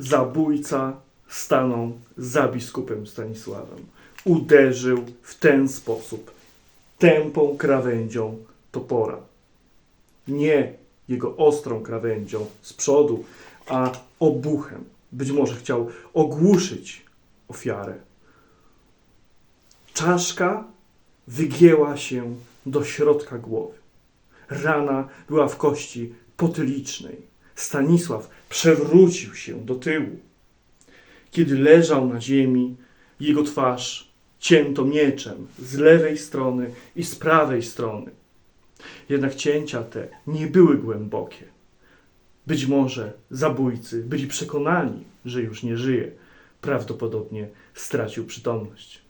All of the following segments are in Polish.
Zabójca stanął za biskupem Stanisławem. Uderzył w ten sposób tępą krawędzią topora. Nie jego ostrą krawędzią z przodu, a obuchem. Być może chciał ogłuszyć ofiarę. Czaszka wygięła się do środka głowy. Rana była w kości potylicznej. Stanisław przewrócił się do tyłu. Kiedy leżał na ziemi, jego twarz cięto mieczem z lewej strony i z prawej strony. Jednak cięcia te nie były głębokie. Być może zabójcy byli przekonani, że już nie żyje. Prawdopodobnie stracił przytomność.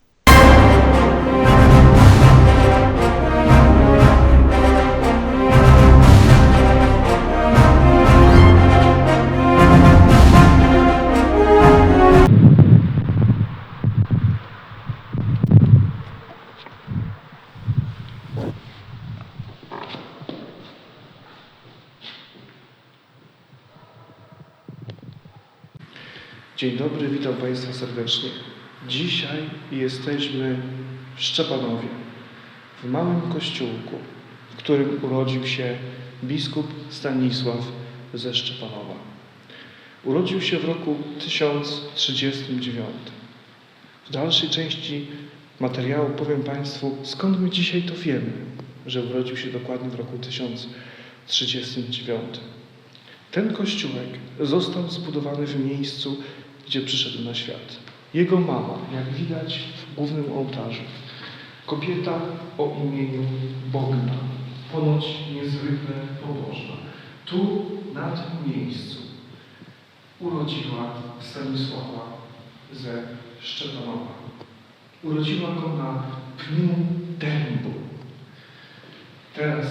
Dzień dobry, witam Państwa serdecznie. Dzisiaj jesteśmy w Szczepanowie, w małym kościółku, w którym urodził się biskup Stanisław ze Szczepanowa. Urodził się w roku 1039. W dalszej części materiału powiem Państwu, skąd my dzisiaj to wiemy, że urodził się dokładnie w roku 1039. Ten kościółek został zbudowany w miejscu, gdzie przyszedł na świat. Jego mama, jak widać w głównym ołtarzu, kobieta o imieniu Bogna, ponoć niezwykle pobożna. Tu, na tym miejscu, urodziła Stanisława ze Szczepanowa. Urodziła go na pniu dębu. Teraz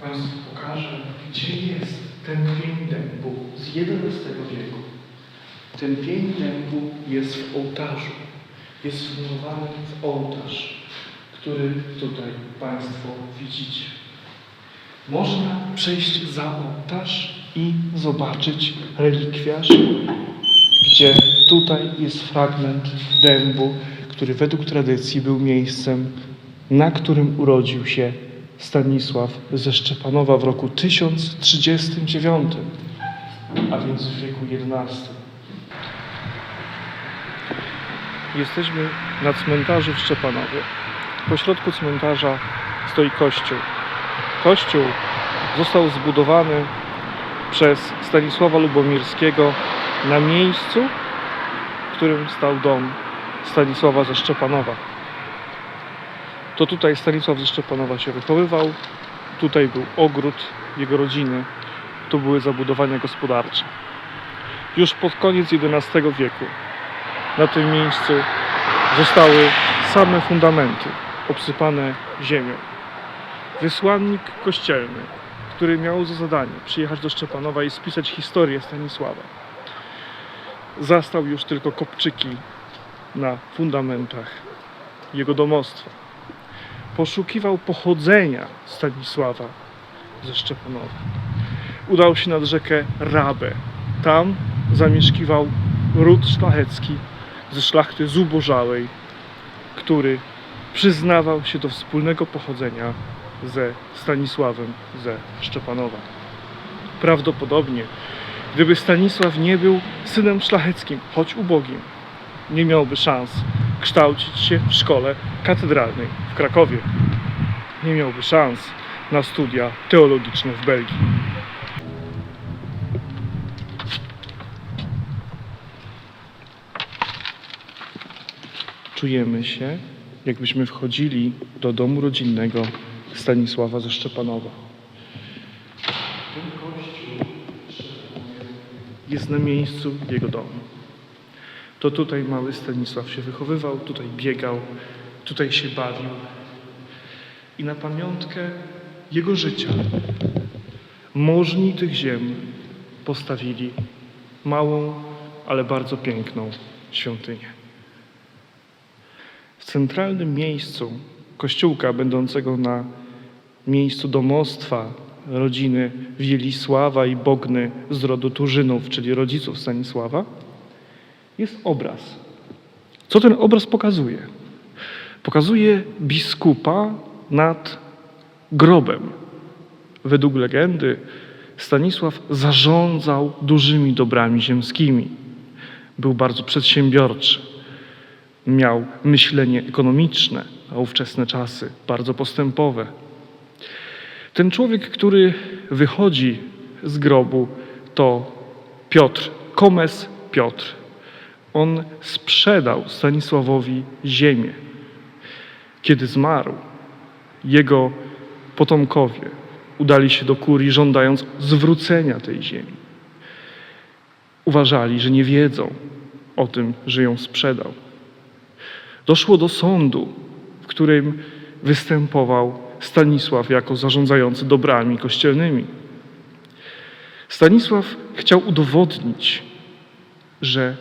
Państwu pokażę, gdzie jest ten pień dębu z XI wieku. Ten pień dębu jest w ołtarzu. Jest wmurowany w ołtarz, który tutaj Państwo widzicie. Można przejść za ołtarz i zobaczyć relikwiarz, gdzie tutaj jest fragment dębu, który według tradycji był miejscem, na którym urodził się Stanisław ze Szczepanowa w roku 1039, a więc w wieku XI. Jesteśmy na cmentarzu w Szczepanowie. Po środku cmentarza stoi kościół. Kościół został zbudowany przez Stanisława Lubomirskiego na miejscu, w którym stał dom Stanisława ze Szczepanowa. To tutaj Stanisław ze Szczepanowa się wychowywał. Tutaj był ogród jego rodziny. Tu były zabudowania gospodarcze. Już pod koniec XI wieku na tym miejscu zostały same fundamenty obsypane ziemią. Wysłannik kościelny, który miał za zadanie przyjechać do Szczepanowa i spisać historię Stanisława, zastał już tylko kopczyki na fundamentach jego domostwa. Poszukiwał pochodzenia Stanisława ze Szczepanowa. Udał się nad rzekę Rabę. Tam zamieszkiwał ród szlachecki ze szlachty zubożałej, który przyznawał się do wspólnego pochodzenia ze Stanisławem ze Szczepanowa. Prawdopodobnie, gdyby Stanisław nie był synem szlacheckim, choć ubogim, nie miałby szans kształcić się w szkole katedralnej w Krakowie. Nie miałby szans na studia teologiczne w Belgii. Czujemy się, jakbyśmy wchodzili do domu rodzinnego Stanisława ze Szczepanowa. Ten kościół jest na miejscu jego domu. To tutaj mały Stanisław się wychowywał, tutaj biegał, tutaj się bawił. I na pamiątkę jego życia możni tych ziem postawili małą, ale bardzo piękną świątynię. W centralnym miejscu kościółka, będącego na miejscu domostwa rodziny Wielisława i Bogny z rodu Turzynów, czyli rodziców Stanisława, jest obraz. Co ten obraz pokazuje? Pokazuje biskupa nad grobem. Według legendy Stanisław zarządzał dużymi dobrami ziemskimi. Był bardzo przedsiębiorczy. Miał myślenie ekonomiczne, a ówczesne czasy bardzo postępowe. Ten człowiek, który wychodzi z grobu, to Piotr, Komes Piotr. On sprzedał Stanisławowi ziemię. Kiedy zmarł, jego potomkowie udali się do kurii, żądając zwrócenia tej ziemi. Uważali, że nie wiedzą o tym, że ją sprzedał. Doszło do sądu, w którym występował Stanisław jako zarządzający dobrami kościelnymi. Stanisław chciał udowodnić, że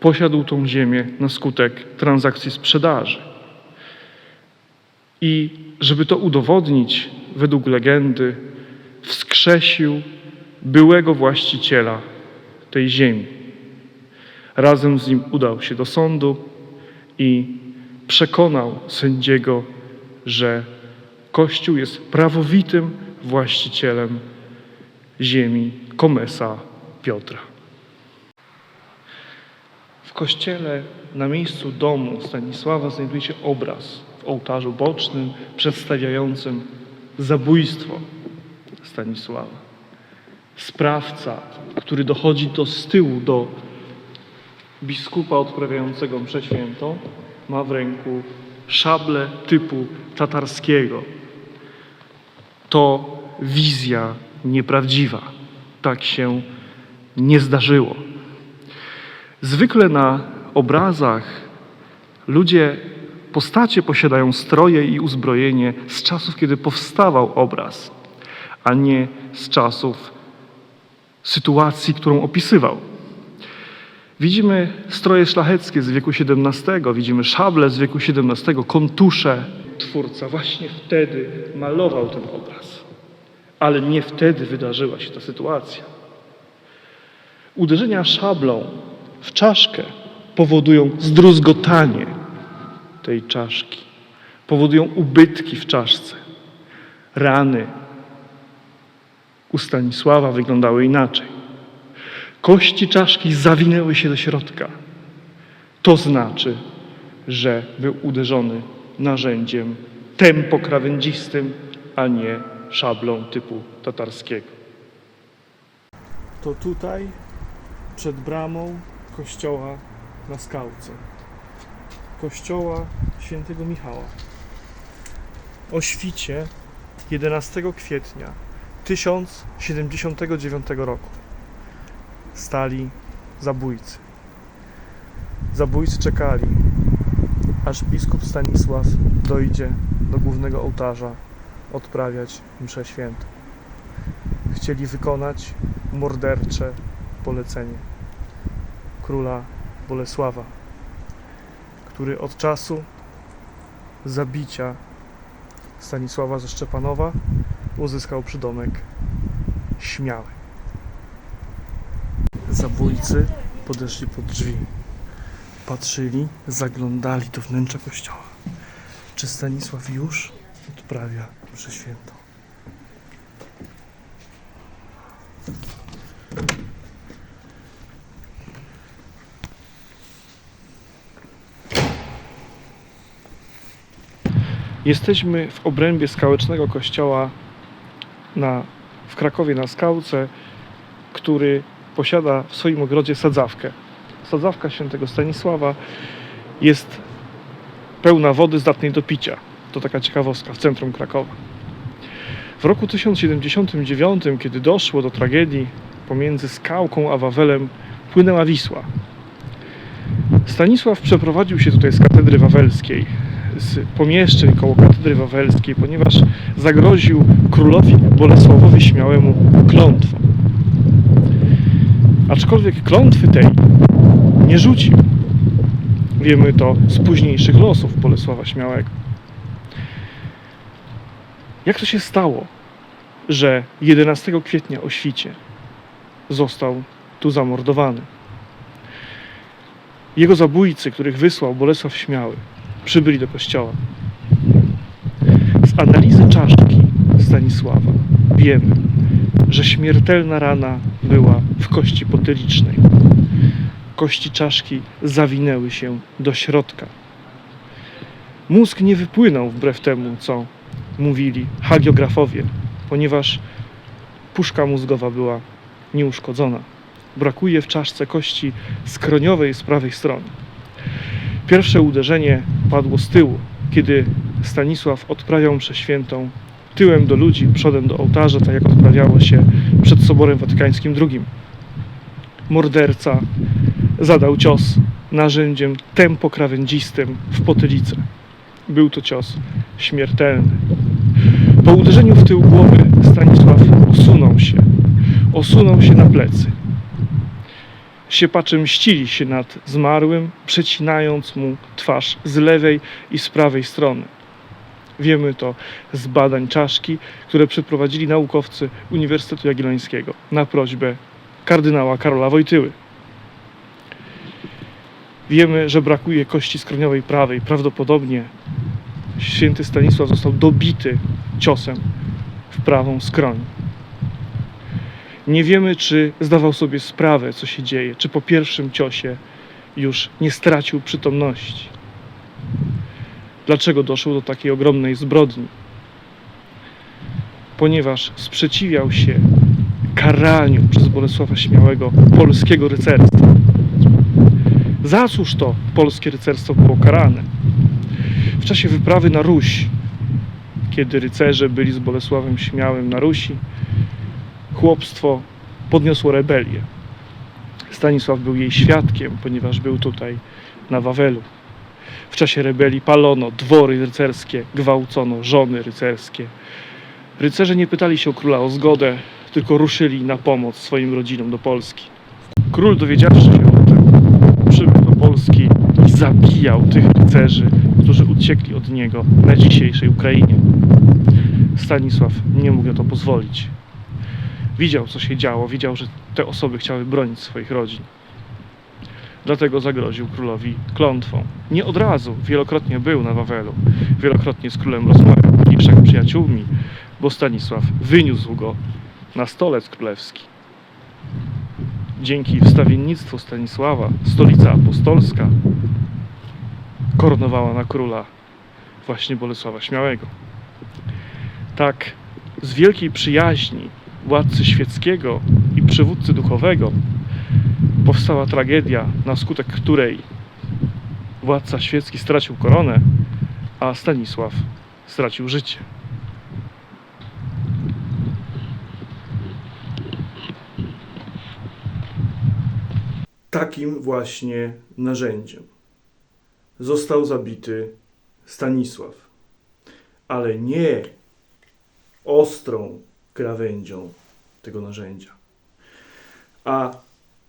posiadł tą ziemię na skutek transakcji sprzedaży. I żeby to udowodnić, według legendy, wskrzesił byłego właściciela tej ziemi. Razem z nim udał się do sądu i przekonał sędziego, że Kościół jest prawowitym właścicielem ziemi Komesa Piotra. W kościele na miejscu domu Stanisława znajduje się obraz w ołtarzu bocznym przedstawiającym zabójstwo Stanisława. Sprawca, który dochodzi do z tyłu do biskupa odprawiającego mszę świętą, ma w ręku szable typu tatarskiego. To wizja nieprawdziwa. Tak się nie zdarzyło. Zwykle na obrazach ludzie, postacie posiadają stroje i uzbrojenie z czasów, kiedy powstawał obraz, a nie z czasów sytuacji, którą opisywał. Widzimy stroje szlacheckie z wieku XVII, widzimy szable z wieku XVII, kontusze. Twórca właśnie wtedy malował ten obraz, ale nie wtedy wydarzyła się ta sytuacja. Uderzenia szablą w czaszkę powodują zdruzgotanie tej czaszki, powodują ubytki w czaszce. Rany u Stanisława wyglądały inaczej. Kości czaszki zawinęły się do środka. To znaczy, że był uderzony narzędziem tempokrawędzistym, a nie szablą typu tatarskiego. To tutaj, przed bramą kościoła na skałce. Kościoła świętego Michała. O świcie 11 kwietnia 1079 roku stali zabójcy. Zabójcy czekali, aż biskup Stanisław dojdzie do głównego ołtarza odprawiać mszę świętą. Chcieli wykonać mordercze polecenie króla Bolesława, który od czasu zabicia Stanisława ze Szczepanowa uzyskał przydomek Śmiały. Zabójcy podeszli pod drzwi. Patrzyli, zaglądali do wnętrza kościoła. Czy Stanisław już odprawia mszę świętą? Jesteśmy w obrębie skałecznego kościoła na, w Krakowie na Skałce, który posiada w swoim ogrodzie sadzawkę. Sadzawka świętego Stanisława jest pełna wody zdatnej do picia. To taka ciekawostka w centrum Krakowa. W roku 1079, kiedy doszło do tragedii pomiędzy Skałką a Wawelem, płynęła Wisła. Stanisław przeprowadził się tutaj z katedry wawelskiej, z pomieszczeń koło katedry wawelskiej, ponieważ zagroził królowi Bolesławowi Śmiałemu klątwą. Aczkolwiek klątwy tej nie rzucił. Wiemy to z późniejszych losów Bolesława Śmiałego. Jak to się stało, że 11 kwietnia o świcie został tu zamordowany. Jego zabójcy, których wysłał Bolesław Śmiały, przybyli do kościoła. Z analizy czaszki Stanisława wiemy, że śmiertelna rana była w kości potylicznej. Kości czaszki zawinęły się do środka. Mózg nie wypłynął wbrew temu, co mówili hagiografowie, ponieważ puszka mózgowa była nieuszkodzona. Brakuje w czaszce kości skroniowej z prawej strony. Pierwsze uderzenie padło z tyłu, kiedy Stanisław odprawiał mszę świętą tyłem do ludzi, przodem do ołtarza, tak jak odprawiało się przed Soborem Watykańskim II. Morderca zadał cios narzędziem tempokrawędzistym w potylicę. Był to cios śmiertelny. Po uderzeniu w tył głowy Stanisław osunął się. Osunął się na plecy. Siepacze mścili się nad zmarłym, przecinając mu twarz z lewej i z prawej strony. Wiemy to z badań czaszki, które przeprowadzili naukowcy Uniwersytetu Jagiellońskiego na prośbę kardynała Karola Wojtyły. Wiemy, że brakuje kości skroniowej prawej. Prawdopodobnie święty Stanisław został dobity ciosem w prawą skroń. Nie wiemy, czy zdawał sobie sprawę, co się dzieje, czy po pierwszym ciosie już nie stracił przytomności. Dlaczego doszło do takiej ogromnej zbrodni? Ponieważ sprzeciwiał się karaniu przez Bolesława Śmiałego polskiego rycerstwa. Za cóż to polskie rycerstwo było karane? W czasie wyprawy na Ruś, kiedy rycerze byli z Bolesławem Śmiałym na Rusi, chłopstwo podniosło rebelię. Stanisław był jej świadkiem, ponieważ był tutaj na Wawelu. W czasie rebelii palono dwory rycerskie, gwałcono żony rycerskie. Rycerze nie pytali się króla o zgodę, tylko ruszyli na pomoc swoim rodzinom do Polski. Król dowiedziawszy się o tym, przybył do Polski i zabijał tych rycerzy, którzy uciekli od niego na dzisiejszej Ukrainie. Stanisław nie mógł na to pozwolić. Widział, co się działo, widział, że te osoby chciały bronić swoich rodzin. Dlatego zagroził królowi klątwą. Nie od razu, wielokrotnie był na Wawelu, wielokrotnie z królem rozmawiał, wszak przyjaciółmi, bo Stanisław wyniósł go na stolec królewski. Dzięki wstawiennictwu Stanisława stolica apostolska koronowała na króla właśnie Bolesława Śmiałego. Tak z wielkiej przyjaźni władcy świeckiego i przywódcy duchowego powstała tragedia, na skutek której władca świecki stracił koronę, a Stanisław stracił życie. Takim właśnie narzędziem został zabity Stanisław, ale nie ostrą krawędzią tego narzędzia, a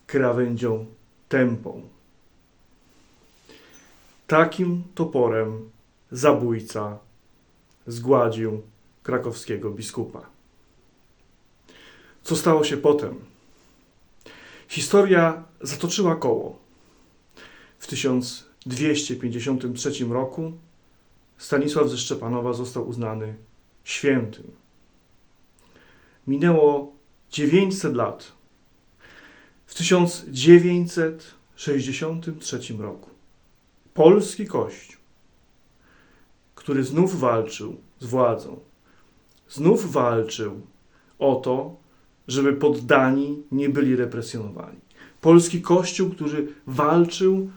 krawędzią tępą. Takim toporem zabójca zgładził krakowskiego biskupa. Co stało się potem? Historia zatoczyła koło. W 1253 roku Stanisław ze Szczepanowa został uznany świętym. Minęło 900 lat. W 1963 roku polski Kościół, który znów walczył z władzą, znów walczył o to, żeby poddani nie byli represjonowani. Polski Kościół, który walczył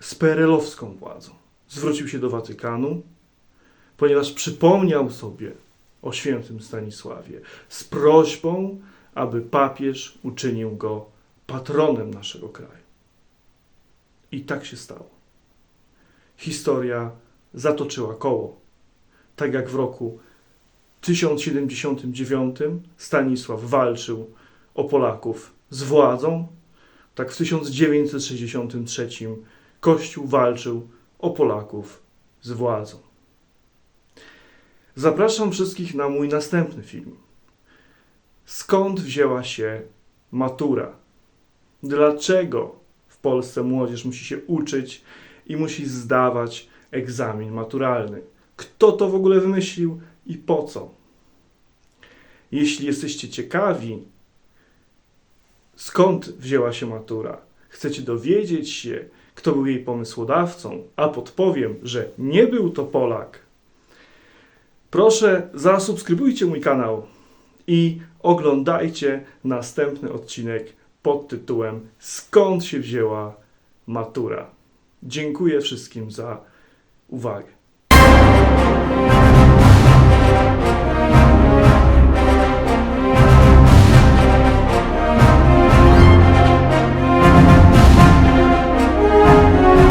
z PRL-owską władzą, zwrócił się do Watykanu, ponieważ przypomniał sobie o świętym Stanisławie z prośbą, aby papież uczynił go patronem naszego kraju. I tak się stało. Historia zatoczyła koło. Tak jak w roku 1079 Stanisław walczył o Polaków z władzą, tak w 1963 Kościół walczył o Polaków z władzą. Zapraszam wszystkich na mój następny film, skąd wzięła się matura? Dlaczego w Polsce młodzież musi się uczyć i musi zdawać egzamin maturalny? Kto to w ogóle wymyślił i po co? Jeśli jesteście ciekawi, skąd wzięła się matura, chcecie dowiedzieć się, kto był jej pomysłodawcą, a podpowiem, że nie był to Polak, proszę zasubskrybujcie mój kanał i oglądajcie następny odcinek pod tytułem Skąd się wzięła matura? Dziękuję wszystkim za uwagę.